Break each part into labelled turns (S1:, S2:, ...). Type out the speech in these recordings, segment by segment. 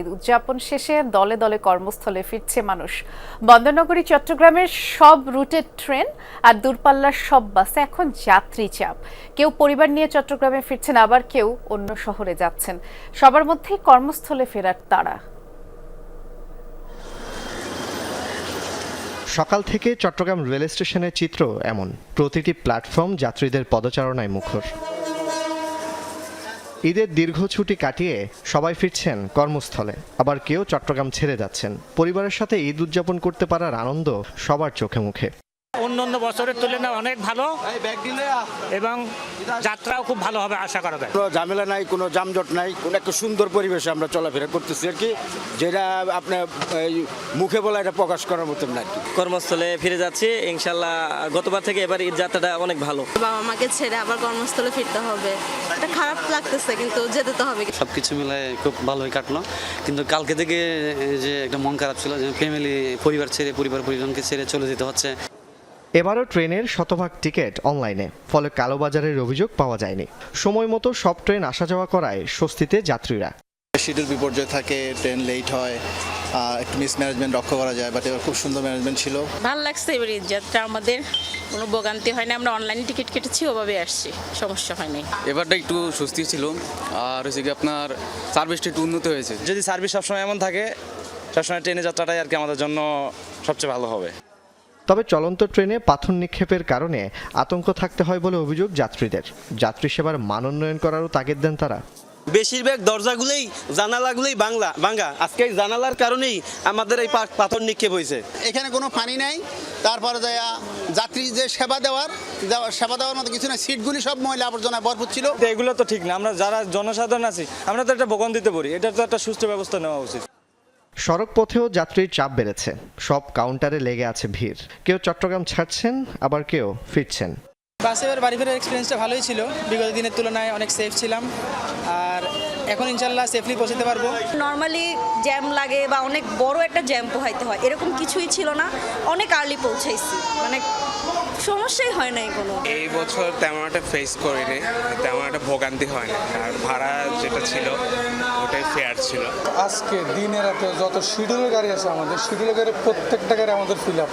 S1: ঈদ উদযাপন শেষে দলে দলে কর্মস্থলে ফিরছে মানুষ। বন্দরনগরী, চট্টগ্রামের সব রুটের ট্রেন আর দূরপাল্লার সব বাসে এখন যাত্রী চাপ। কেউ পরিবার নিয়ে চট্টগ্রামে ফিরছেন, আবার কেউ অন্য শহরে যাচ্ছেন। সবার মধ্যেই কর্মস্থলে ফেরার তাড়া।
S2: সকাল থেকে চট্টগ্রাম রেল স্টেশনের চিত্র এমন। প্রতিটি প্ল্যাটফর্ম যাত্রীদের পদচারণায় মুখর। ঈদের দীর্ঘ ছুটি কাটিয়ে সবাই ফিরছেন কর্মস্থলে। আবার কেউ চট্টগ্রাম ছেড়ে যাচ্ছেন। পরিবারের সাথে ঈদ উদযাপন করতে পারার আনন্দ সবার চোখে মুখে।
S3: অন্য অন্য বছরের তুলনায় অনেক ভালো এবং যাত্রাও খুব ভালো হবে আশা করা যায়।
S4: কোনো ঝামেলা নাই কোনো যানজট নাই কোনো একটা সুন্দর পরিবেশে আমরা চলাফেরা করতেছি আর কি যেটা আপনার মুখে বলা এটা প্রকাশ করার মতন না
S5: কর্মস্থলে ফিরে যাচ্ছি ইনশাল্লাহ গতবার থেকে এবার ঈদ যাত্রাটা অনেক ভালো।
S6: বাবা মাকে ছেড়ে আবার কর্মস্থলে ফিরতে হবে। এটা খারাপ লাগতেছে কিন্তু যেতে তো হবে।
S7: সব কিছু মিলায় খুব ভালোই কাটলো। কিন্তু কালকে থেকে যে একটা মন খারাপ ছিল যে ফ্যামিলি পরিবার ছেড়ে পরিবার পরিজনকে ছেড়ে চলে যেতে হচ্ছে।
S2: এবারও ট্রেনের শতভাগ টিকিট অনলাইনে ফলে কালোবাজারের অভিযোগ পাওয়া যায়নি। সময় মতো সব ট্রেন আসা যাওয়া করায় স্বস্তিতে যাত্রীরা।
S8: শিডিউল বিপর্যয় থাকে ট্রেন লেট হয় একটু মিসম্যানেজমেন্ট রক্ষা করা যায় বাট এবার খুব সুন্দর ম্যানেজমেন্ট ছিল।
S9: ভালো লাগছে এবার যাত্রা আমাদের কোনো ভোগান্তি হয় না আমরা অনলাইনে টিকিট কেটেছি ওভাবে আসছি সমস্যা হয়নি
S10: এবারটা একটু স্বস্তি ছিল আর হচ্ছে কি আপনার সার্ভিসটা একটু উন্নত হয়েছে।
S5: যদি সার্ভিস সবসময় এমন থাকে সবসময় ট্রেনে যাত্রাটাই আর কি আমাদের জন্য সবচেয়ে ভালো হবে।
S2: তবে চলন্ত ট্রেনে পাথর নিক্ষেপের কারণে আতঙ্ক থাকতে হয় বলে অভিযোগ যাত্রীদের। যাত্রী সেবার মান উন্নয়ন করারও তাগিদ দেন তারা।
S5: বেশিরভাগ দরজাগুলোই জানালাগুলোই বাংলা বাঙ্গা। আজকে এই জানালার কারণেই আমাদের এই পা- পাথর নিক্ষেপ হয়েছে।
S8: এখানে কোনো পানি নাই তারপরে যাইয়া যাত্রী যে সেবা দেওয়ার দেওয়া- সেবা দেওয়ার মতো কিছু না সিটগুলি সব ময়লা আবর্জনায় ভরপুর ছিল।
S3: তো এগুলো তো ঠিক না আমরা যারা জনসাধারণ আছি আমরা তো একটা ভোগান্তিতে পড়ি এটা তো একটা সুস্থ ব্যবস্থা নেওয়া উচিত।
S2: সড়ক পথেও যাত্রীর চাপ বেড়েছে। সব কাউন্টারে লেগে আছে ভিড়। কেউ চট্টগ্রাম ছাড়ছেন আবার কেউ ফিরছেন।
S11: বাসে এবার বাড়ি ফেরার এক্সপিরিয়েন্সটা ভালোই ছিল। বিগত দিনের তুলনায় অনেক সেফ ছিলাম। আর এখন ইনশাল্লাহ সেফলি পৌঁছতে পারব।
S6: নর্মালি জ্যাম লাগে বা অনেক বড় একটা জ্যাম পোহাইতে হয় এরকম কিছুই ছিল না। অনেক আর্লি পৌঁছাইছি। মানে সমস্যাই হয় নাই কোনো।
S10: এই বছর তেমন একটা ফেস করিনি তেমন একটা ভোগান্তি হয়নি আর ভাড়া যেটা ছিল ওটাই ফেয়ার ছিল।
S11: আজকে দিনের রাতে যত শিডিউল গাড়ি আছে আমাদের শিডিউলের গাড়ির প্রত্যেকটা গাড়ি আমাদের ফিল আপ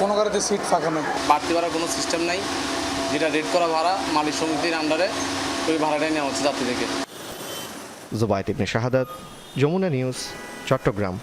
S11: কোনো গাড়িতে সিট ফাঁকা নেই।
S10: বাড়তি ভাড়া কোনো সিস্টেম নাই। যেটা রেট করা ভাড়া মালিক সমিতির আন্ডারে ওই ভাড়াটাই নেওয়া হচ্ছে যাত্রীদেরকে। থেকে
S2: জুবাইত ইবনে শাহাদাত যমুনা নিউজ চট্টগ্রাম।